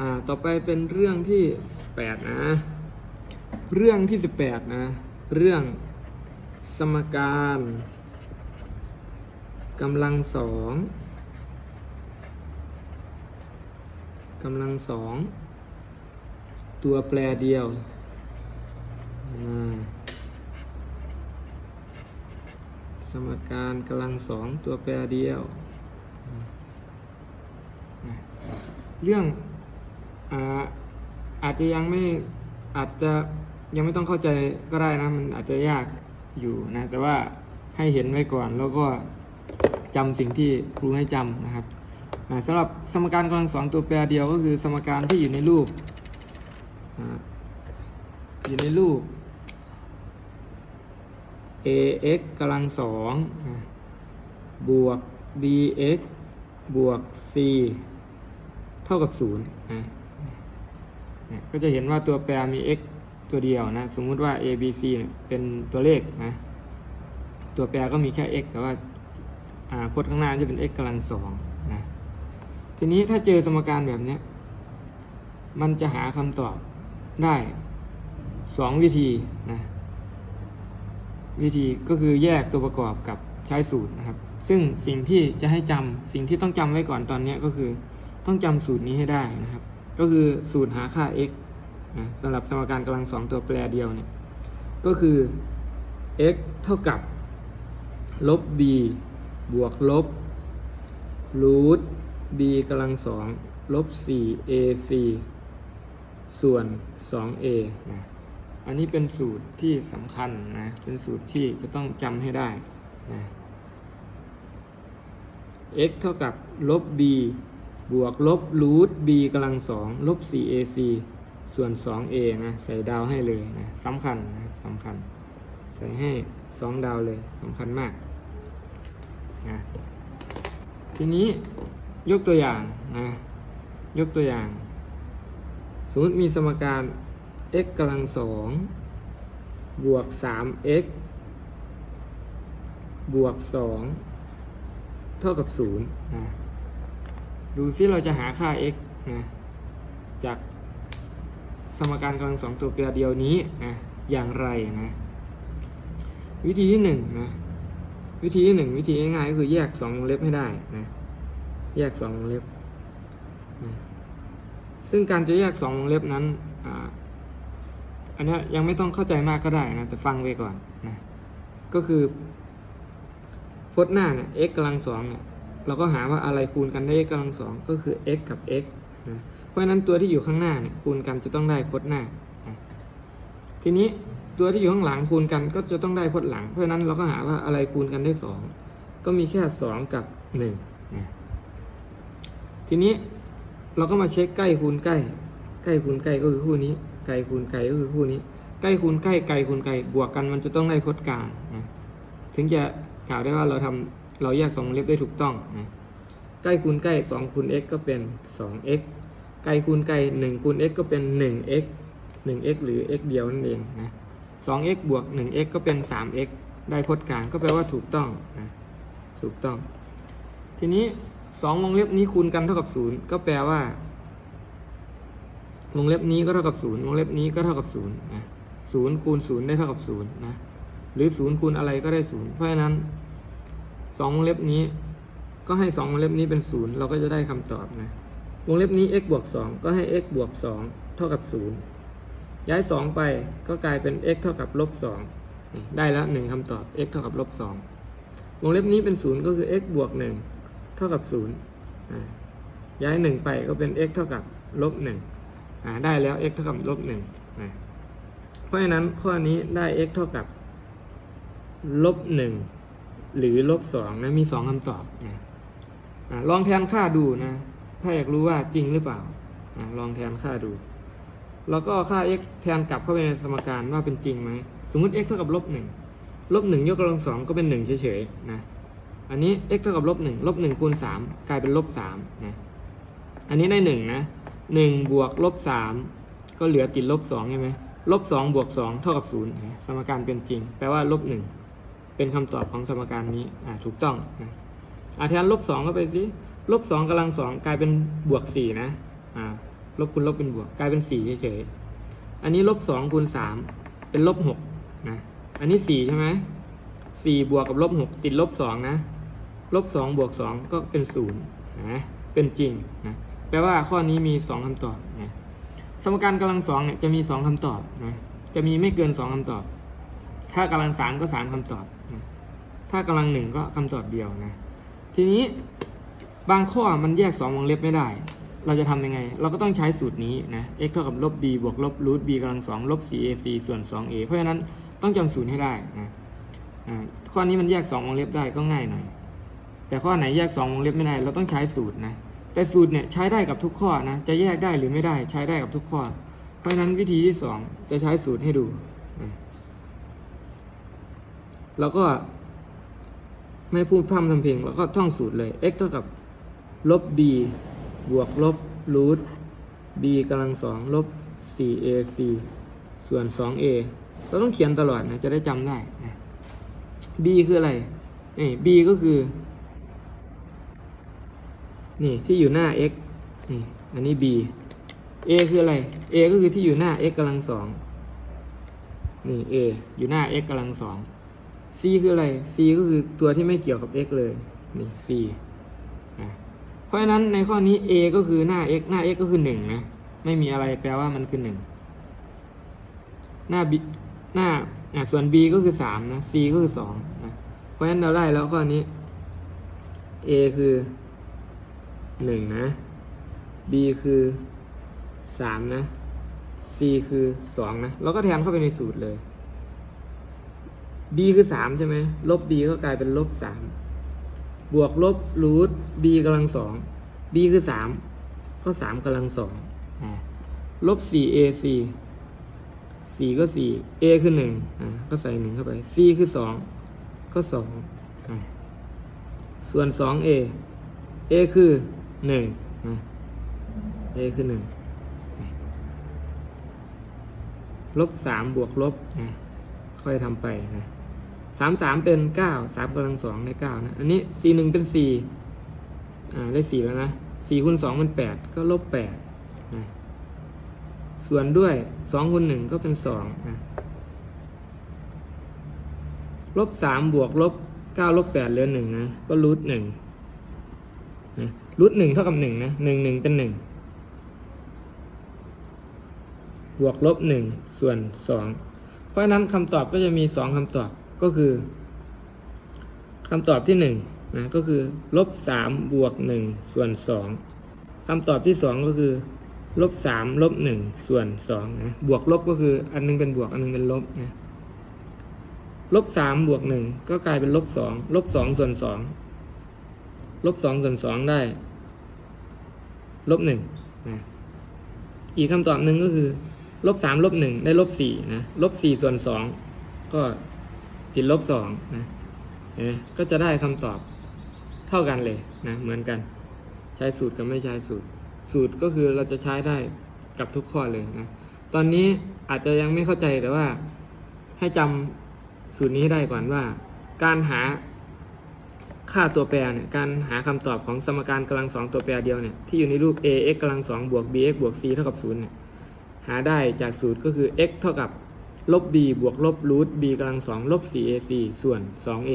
อ่าต่อไปเป็นเรื่องที่แปดนะ เรื่องที่สิบแปดนะ เรื่องสมการกำลังสองกำลังสองตัวแปรเดียวสมการกำลังสองตัวแปรเดียว เรื่อง อาจจะยังไม่อาจจะยังไม่ต้องเข้าใจก็ได้นะ มันอาจจะยากอยู่นะ แต่ว่าให้เห็นไว้ก่อนแล้วก็จำสิ่งที่ครูให้จำนะครับอ่าสำหรับสมการกำลังสองตัวแปรเดียวก็คือสมการที่อยู่ในรูปอยู่ในรูป ax กำลังสองบวก bx บวก c เท่ากับศูนย์นะ ก็จะเห็นว่าตัวแปรมี x ตัวเดียวนะสมมุติว่า a b c เนี่ยเป็นตัวเลขนะตัวแปรก็มีแค่ x แต่ว่าพจน์ข้างหน้าจะเป็น x กำลังสองนะทีนี้ถ้าเจอสมการแบบนี้มันจะหาคำตอบได้สองวิธีนะวิธีก็คือแยกตัวประกอบกับใช้สูตรนะครับ ซึ่งสิ่งที่จะให้จำสิ่งที่ต้องจำไว้ก่อนตอนนี้ก็คือต้องจำสูตรนี้ให้ได้นะครับ ก็คือสูตรหาค่า x นะสำหรับสมการกำลังสองตัวแปรเดียวเนี่ยก็คือ x เท่ากับลบ b บวกลบรูท b กำลังสองลบ 4 ac ส่วน 2a นะอันนี้เป็นสูตรที่สำคัญนะ เป็นสูตรที่จะต้องจำให้ได้นะ x เท่ากับลบ b บวกลบรูท b กำลังสองลบ 4ac ส่วน 2a นะ ใส่ดาวให้เลยนะสำคัญนะครับสำคัญ ใส่ให้ 2 ดาวเลยสำคัญมากนะทีนี้ยกตัวอย่างนะ ยกตัวอย่าง สมมติมีสมการ x กำลังสองบวก 3x บวก 2 เท่ากับ0นะ ดูซิเราจะหาค่า x นะจากสมการกำลังสองตัวแปรเดียวนี้นะอย่างไรนะวิธีที่หนึ่งนะวิธีที่หนึ่งวิธีง่ายๆก็คือแยกสองวงเล็บให้ได้นะแยกสองวงเล็บนะซึ่งการจะแยกสองวงเล็บนั้นออันนี้ยยังไม่ต้องเข้าใจมากก็ได้นะแต่ฟังไว้ก่อนนะก็คือพจน์หน้าเนี่ย x กำลังสองเนี่ย เราก็หาว่าอะไรคูณกันได้ x กำลังสองก็คือ x กับ x นะเพราะฉะนั้นตัวที่อยู่ข้างหน้าเนี่ยคูณกันจะต้องได้พจน์หน้านะทีนี้ตัวที่อยู่ข้างหลังคูณกันก็จะต้องได้พจน์หลัง เพราะฉะนั้นเราก็หาว่าอะไรคูณกันได้สองก็มีแค่สองกับหนึ่งนะทีนี้เราก็มาเช็คใกล้คูณใกล้ ใกล้คูณใกล้ก็คือคู่นี้ ไกลคูณไกลก็คือคู่นี้ ใกล้คูณใกล้ไกลคูณไกลบวกกันมันจะต้องได้พจน์กลางนะถึงจะกล่าวได้ว่าเราทำ เราแยกสองวงเล็บได้ถูกต้องนะใกล้คูณใกล้2คูณ x ก็เป็น 2x ไกลคูณไกล1คูณ x ก็เป็น 1x 1x หรือ x เดียวนั่นเองนะ 2x บวก 1x ก็เป็น 3x ได้พจน์กลางก็แปลว่าถูกต้องนะถูกต้อง ทีนี้ 2 วงเล็บนี้คูณกันเท่ากับ 0 ก็แปลว่า วงเล็บนี้ก็เท่ากับศูนย์วงเล็บนี้ก็เท่ากับศูนย์นะศูนย์คูณศูนย์ได้เท่ากับศูนย์นะหรือศูนย์คูณอะไรก็ได้ศูนย์เพราะฉะนั้น สองวงเล็บนี้ ก็ให้สองวงเล็บนี้เป็นศูนย์เราก็จะได้คำตอบนะวงเล็บนี้ x บวกสองก็ให้ x บวกสองเท่ากับศูนย์ย้ายสองไปก็กลายเป็น x เท่ากับลบสองได้แล้วหนึ่งคำตอบ x เท่ากับลบสองวงเล็บนี้เป็นศูนย์ก็คือ x บวกหนึ่งเท่ากับศูนย์ย้ายหนึ่งไปก็เป็น x เท่ากับลบหนึ่งได้แล้ว x เท่ากับลบหนึ่งเพราะฉะนั้นข้อนี้ได้ x เท่ากับลบหนึ่ง หรือลบสองนะมีสองคำตอบนะอะลองแทนค่าดูนะ ถ้าอยากรู้ว่าจริงหรือเปล่าอะลองแทนค่าดู แล้วก็ค่า x แทนกลับเข้าไปในสมการว่าเป็นจริงไหม สมมติ x เท่ากับลบหนึ่งลบหนึ่งยกกำลังสองก็เป็นหนึ่งเฉยๆนะ อันนี้ x เท่ากับลบหนึ่งลบหนึ่งคูณสามกลายเป็นลบสามนะ อันนี้ได้หนึ่งนะหนึ่งบวกลบสามก็เหลือติดลบสองใช่ไหมลบสองบวกสองเท่ากับศูนย์สมการเป็นจริง แปลว่าลบหนึ่ง เป็นคำตอบของสมการนี้อ่าถูกต้องนะอาแทนลบสองเข้าไปสิลบสองกำลังสองกลายเป็นบวกสี่นะอ่าลบคูณลบเป็นบวกกลายเป็นสี่เฉยๆอันนี้ลบสองคูณสามเป็นลบหกนะอันนี้สี่ใช่ไหมสี่บวกกับลบหกติดลบสองนะลบสองบวกสองก็เป็นศูนย์นะเป็นจริงนะแปลว่าข้อนี้มีสองคำตอบนะสมการกำลังสองเนี่ยจะมีสองคำตอบนะจะมีไม่เกินสองคำตอบ ถ้ากำลังสามก็สามคำตอบนะถ้ากำลังหนึ่งก็คำตอบเดียวนะ ทีนี้บางข้อมันแยกสองวงเล็บไม่ได้ เราจะทำยังไง เราก็ต้องใช้สูตรนี้นะ x เท่ากับลบ b บวกลบรูท b กำลังสองลบ 4ac ส่วน 2a เพราะฉะนั้นต้องจำสูตรให้ได้นะข้อนี้มันแยกสองวงเล็บได้ก็ง่ายหน่อย แต่ข้อไหนแยกสองวงเล็บไม่ได้ เราต้องใช้สูตรนะ แต่สูตรเนี่ยใช้ได้กับทุกข้อนะ จะแยกได้หรือไม่ได้ใช้ได้กับทุกข้อ เพราะฉะนั้นวิธีที่สองจะใช้สูตรให้ดูนะ แล้วก็ ไม่พูดพร่ำทำเพลงแล้วก็ท่องสูตรเลย x เท่ากับลบ b บวกลบรูท b กำลังสองลบ 4ac ส่วน 2a เราต้องเขียนตลอดนะ จะได้จำได้นะ b คืออะไรนี่ b ก็คือ นี่ที่อยู่หน้า x นี่อันนี้ b a คืออะไร a ก็คือที่อยู่หน้า x กำลังสองนี่ a อยู่หน้า x กำลังสอง c คืออะไร c ก็คือตัวที่ไม่เกี่ยวกับ x เลย นี่ c นะเพราะฉะนั้นในข้อนี้ a ก็คือหน้า x หน้า x ก็คือหนึ่งนะ ไม่มีอะไรแปลว่ามันคือหนึ่งหน้า b หน้าอะส่วน b ก็คือสามนะ c ก็คือสองนะ เพราะฉะนั้นเราได้แล้วข้อนี้ a คือหนึ่งนะ b คือสามนะ c คือสองนะ เราก็แทนเข้าไปในสูตรเลย b คือสามใช่ไหมลบ b ก็กลายเป็นลบสามบวกลบรูท b กำลังสอง b คือสามก็สามกำลังสองลบสี่ ac สี่ก็สี่ a คือหนึ่งก็ใส่หนึ่งเข้าไป c คือสองก็สองส่วนสอง a a คือหนึ่งนะ a คือหนึ่งลบสามบวกลบนะค่อยทำไปนะ สามสามเป็นเก้าสามกำลังสองได้เก้านะ อันนี้ c หนึ่งเป็นสี่อ่าได้สี่แล้วนะสี่คูณสองเป็นแปดก็ลบแปดนะส่วนด้วยสองคูณหนึ่งก็เป็นสองนะลบสามบวกลบเก้าลบแปดเหลือหนึ่งนะก็รูทหนึ่งนะรูทหนึ่งเท่ากับหนึ่งนะหนึ่งหนึ่งเป็นหนึ่งบวกลบหนึ่งส่วนสองเพราะฉะนั้นคำตอบก็จะมีสองคำตอบ ก็คือคำตอบที่หนึ่งนะก็คือลบสามบวกหนึ่งส่วนสองคำตอบที่สองก็คือลบสามลบหนึ่งส่วนสองนะบวกลบก็คืออันหนึงเป็นบวกอันหนึงเป็นลบนะลบสามบวกหนึ่งก็กลายเป็นลบสองลบสองส่วนสองลบสองส่วนสองได้ลบหนึ่งนะอีกคำตอบหนึ่งก็คือลบสามลบหนึ่งได้ลบสี่นะลบสี่ส่วนสองก็ ติดลบสองนะก็จะได้คำตอบเท่ากันเลยนะเหมือนกัน ใช้สูตรกับไม่ใช้สูตร สูตรก็คือเราจะใช้ได้กับทุกข้อเลยนะตอนนี้อาจจะยังไม่เข้าใจแต่ว่าให้จำสูตรนี้ให้ได้ก่อนว่า การหาค่าตัวแปรเนี่ยการหาคำตอบของสมการกำลังสองตัวแปรเดียวเนี่ยที่อยู่ในรูป a x กำลังสองบวก b x บวก c เท่ากับศูนย์เนี่ยหาได้จากสูตรก็คือ x เท่ากับ ลบ b บวกลบรูท b กำลังสองลบ 4ac ส่วน 2a